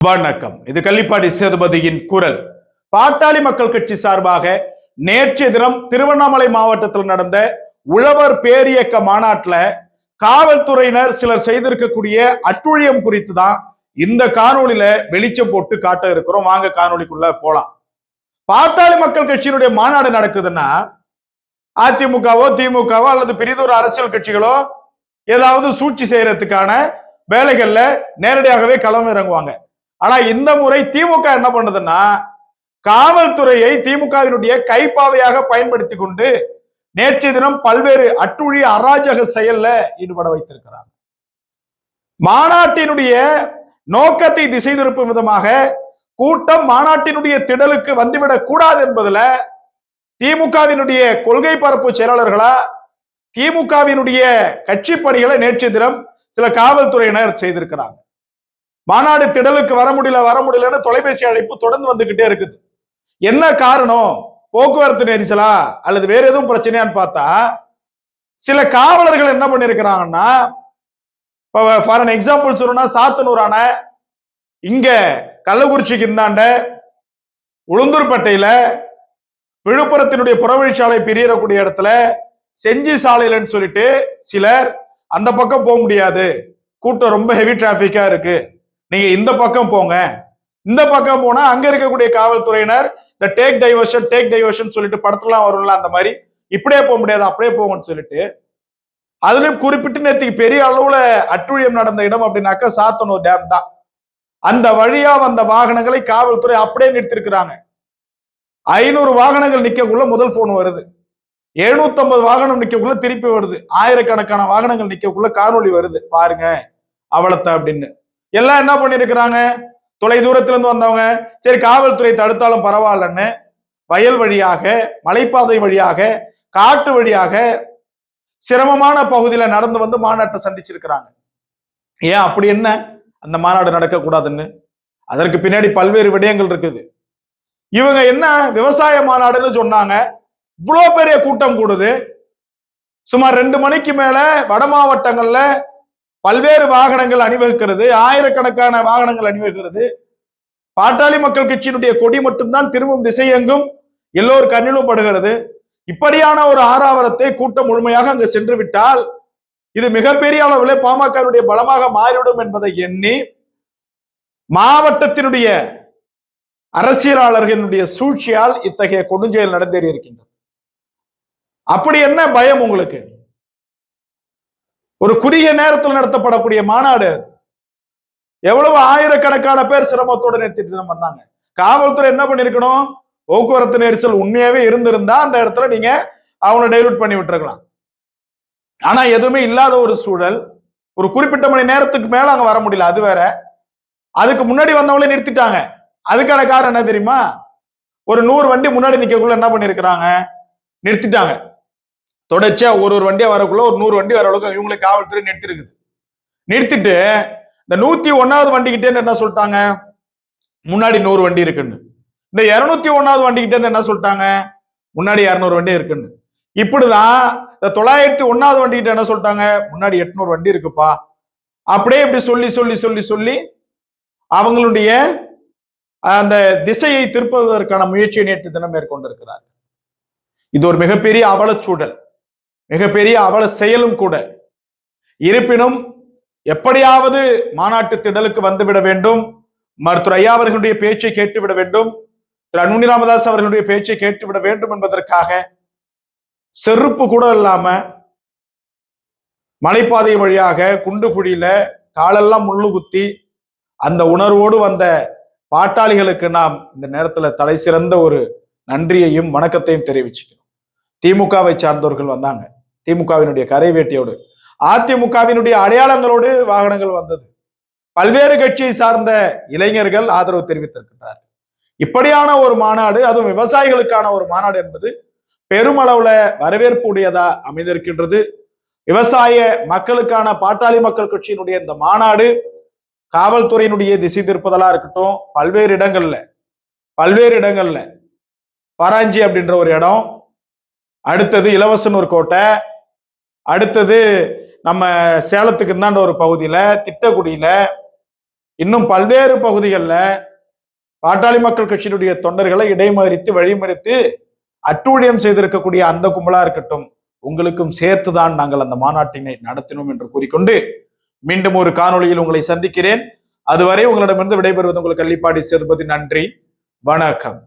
வணக்கம். இது கள்ளிப்பாடி சேதுபதியின் குரல். பாட்டாளி மக்கள் கட்சி சார்பாக நேற்றைய தினம் திருவண்ணாமலை மாவட்டத்தில் நடந்த உழவர் பேரியக்க மாநாட்டில் காவல்துறையினர் சிலர் செய்திருக்கக்கூடிய அட்டுழியம் குறித்து தான் இந்த காணொலியில வெளிச்சம் போட்டு காட்ட இருக்கிறோம். வாங்க காணொலிக்குள்ள போலாம். பாட்டாளி மக்கள் கட்சியினுடைய மாநாடு நடக்குதுன்னா அதிமுகவோ திமுகவோ அல்லது பெரிதொரு அரசியல் கட்சிகளோ ஏதாவது சூழ்ச்சி செய்யறதுக்கான வேலைகள்ல நேரடியாகவே களம் இறங்குவாங்க ஆனா இந்த முறை திமுக என்ன பண்ணுதுன்னா காவல்துறையை திமுகவினுடைய கைப்பாவையாக பயன்படுத்தி கொண்டு நேற்றைய தினம் பல்வேறு அட்டுழி அராஜக செயல்ல ஈடுபட வைத்திருக்கிறார் மாநாட்டினுடைய நோக்கத்தை திசை திருப்பும் விதமாக கூட்டம் மாநாட்டினுடைய திடலுக்கு வந்துவிடக் கூடாது என்பதுல திமுகவினுடைய கொள்கை பரப்பு செயலாளர்களா திமுகவினுடைய கட்சி பணிகளை நேற்றைய தினம் சில காவல்துறையினர் செய்திருக்கிறாங்க. மாநாடு திடலுக்கு வர முடியல வர முடியலன்னு தொலைபேசி அழைப்பு தொடர்ந்து வந்துகிட்டே இருக்குது. என்ன காரணம்? போக்குவரத்து நெரிசலா? அல்லது வேற எதுவும் பிரச்சனையான்னு பார்த்தா சில காவலர்கள் என்ன பண்ணிருக்கிறாங்கன்னா ஃபார் அன் எக்ஸாம்பிள் சொல்லணும்னா சாத்தனூரான இங்க கள்ளக்குறிச்சிக்கு இந்தாண்ட உளுந்தூர்பேட்டையில விழுப்புரத்தினுடைய புறவழிச்சாலை பிரியறக்கூடிய இடத்துல செஞ்சி சாலையிலன்னு சொல்லிட்டு சிலர் அந்த பக்கம் போக முடியாது. கூட்டம் ரொம்ப ஹெவி டிராஃபிக்கா இருக்கு. நீங்க இந்த பக்கம் போங்க. இந்த பக்கம் போனா அங்க இருக்கக்கூடிய காவல்துறையினர் இந்த டேக் டைவர்ஷன் டேக் டைவர்ஷன் சொல்லிட்டு படத்துலாம் வரும்ல அந்த மாதிரி. இப்படியே போக முடியாது அப்படியே போகும்னு சொல்லிட்டு. அதுலயும் குறிப்பிட்டு நேற்றுக்கு பெரிய அளவுல அட்டுழியம் நடந்த இடம் அப்படின்னாக்கா சாத்தனூர் டேம் தான். அந்த வழியா வந்த வாகனங்களை காவல்துறை அப்படியே நிறுத்திருக்கிறாங்க. ஐநூறு வாகனங்கள் நிக்கக்குள்ள முதல் போன் வருது. எழுநூத்தி ஐம்பது வாகனம் நிக்கக்குள்ள திருப்பி வருது. ஆயிரக்கணக்கான வாகனங்கள் நிக்கக்குள்ள காணொலி வருது. பாருங்க அவளத்த அப்படின்னு. எல்லாம் என்ன பண்ணிருக்கிறாங்க? தொலை தூரத்திலிருந்து வந்தவங்க. சரி காவல்துறை தடுத்தாலும் பரவாயில்லன்னு வயல் வழியாக மலைப்பாதை வழியாக காட்டு வழியாக சிரமமான பகுதியில நடந்து வந்து மாநாட்டை சந்திச்சிருக்கிறாங்க. ஏன் அப்படி என்ன? அந்த மாநாடு நடக்கக்கூடாதுன்னு. அதற்கு பின்னாடி பல்வேறு விடயங்கள் இருக்குது. இவங்க என்ன விவசாய மாநாடுன்னு சொன்னாங்க. இவ்வளோ பெரிய கூட்டம் கூடுது. சுமார் ரெண்டு மணிக்கு மேல வட மாவட்டங்கள்ல பல்வேறு வாகனங்கள் அணிவகுக்கிறது ஆயிரக்கணக்கான வாகனங்கள் அணிவகுக்கிறது. பாட்டாளி மக்கள் கட்சியினுடைய கொடி மட்டும்தான் திரும்பும் திசையெங்கும் எல்லோர் கண்ணிலும் படுகிறது. இப்படியான ஒரு ஆறாவரத்தை கூட்டம் முழுமையாக அங்கு சென்று விட்டால் இது மிகப்பெரிய அளவில் பாமகனுடைய பலமாக மாறிவிடும் என்பதை எண்ணி மாவட்டத்தினுடைய அரசியலாளர்களுடைய சூழ்ச்சியால் இத்தகைய கொடுஞ்செயல் நடந்தேறி இருக்கின்றது அப்படி என்ன பயம் உங்களுக்கு? ஒரு குறுகிய நேரத்தில் நடத்தப்படக்கூடிய மாநாடு. எவ்வளவு ஆயிரக்கணக்கான பேர் சிரமத்தோடு நிறுத்திட்டு வந்தாங்க. காவல்துறை என்ன பண்ணிருக்கணும்? போக்குவரத்து நெரிசல் உண்மையாவே இருந்திருந்தா அந்த இடத்துல நீங்க அவங்கள டைலூட் பண்ணி விட்டுருக்கலாம். ஆனா எதுவுமே இல்லாத ஒரு சூழல். ஒரு குறிப்பிட்ட மணி நேரத்துக்கு மேல அங்க வர முடியல. அது வேற. அதுக்கு முன்னாடி வந்தவங்களே நிறுத்திட்டாங்க. அதுக்கான காரணம் என்ன தெரியுமா? ஒரு நூறு வண்டி முன்னாடி நிக்கக்குள்ள என்ன பண்ணிருக்கிறாங்க? நிறுத்திட்டாங்க. தொடர்ச்சியா ஒரு ஒரு வண்டியா வரக்குள்ள ஒரு நூறு வண்டி வர அளவுக்கு இவங்களை காவல்துறை நிறுத்திருக்குது. நிறுத்திட்டு இந்த நூத்தி ஒன்னாவது வண்டிக்கிட்டே என்ன சொல்லிட்டாங்க? முன்னாடி நூறு வண்டி இருக்குன்னு. இந்த இருநூத்தி ஒன்னாவது வண்டிக்கிட்டே என்ன சொல்லிட்டாங்க? முன்னாடி இரநூறு வண்டி இருக்குன்னு. இப்படிதான் இந்த தொள்ளாயிரத்தி ஒன்னாவது வண்டிக்கிட்ட என்ன சொல்லிட்டாங்க? முன்னாடி எட்நூறு வண்டி இருக்குப்பா. அப்படியே இப்படி சொல்லி சொல்லி சொல்லி சொல்லி அவங்களுடைய அந்த திசையை திருப்புவதற்கான முயற்சியை நேற்று தினம் மேற்கொண்டிருக்கிறார் இது ஒரு மிகப்பெரிய அவலச்சூழல் மிகப்பெரிய அவல செயலும் கூட. இருப்பினும் எப்படியாவது மாநாட்டு திடலுக்கு வந்துவிட வேண்டும். மருத்துவர் ஐயா அவர்களுடைய பேச்சை கேட்டுவிட வேண்டும். திரு அன்புனி ராமதாஸ் அவர்களுடைய பேச்சை கேட்டுவிட வேண்டும் என்பதற்காக செருப்பு கூட இல்லாம மலைப்பாதை வழியாக குண்டு குழியில காலெல்லாம் முள்ளு குத்தி அந்த உணர்வோடு வந்த பாட்டாளிகளுக்கு நாம் இந்த நேரத்துல தலை சிறந்த ஒரு நன்றியையும் வணக்கத்தையும் தெரிவிச்சுக்கிறோம். திமுகவை சார்ந்தவர்கள் வந்தாங்க. திமுகவினுடைய கரை வேட்டியோடு அதிமுகவினுடைய அடையாளங்களோடு வாகனங்கள் வந்தது. பல்வேறு கட்சியை சார்ந்த இளைஞர்கள் ஆதரவு தெரிவித்திருக்கின்றார் இப்படியான ஒரு மாநாடு அதுவும் விவசாயிகளுக்கான ஒரு மாநாடு என்பது பெருமளவுல வரவேற்பு உடையதா அமைந்திருக்கின்றது. விவசாய மக்களுக்கான பாட்டாளி மக்கள் கட்சியினுடைய இந்த மாநாடு காவல்துறையினுடைய திசை திருப்பதலா இருக்கட்டும் பல்வேறு இடங்கள்ல பல்வேறு இடங்கள்ல. பராஞ்சி அப்படின்ற ஒரு இடம் அடுத்தது இளவசனூர் கோட்டை அடுத்தது நம்ம சேலத்துக்கு இந்தாண்ட ஒரு பகுதியில் திட்டக்குடியில் இன்னும் பல்வேறு பகுதிகளில் பாட்டாளி மக்கள் கட்சியினுடைய தொண்டர்களை இடைமறித்து வழிமறித்து அட்டூழியம் செய்திருக்கக்கூடிய அந்த கும்பலா இருக்கட்டும் உங்களுக்கும் சேர்த்துதான் நாங்கள் அந்த மாநாட்டினை நடத்தினோம் என்று கூறிக்கொண்டு மீண்டும் ஒரு காணொளியில் உங்களை சந்திக்கிறேன். அதுவரை உங்களிடமிருந்து விடைபெறுவது உங்களுக்கு கள்ளிப்பாடி சேதுபதி. நன்றி. வணக்கம்.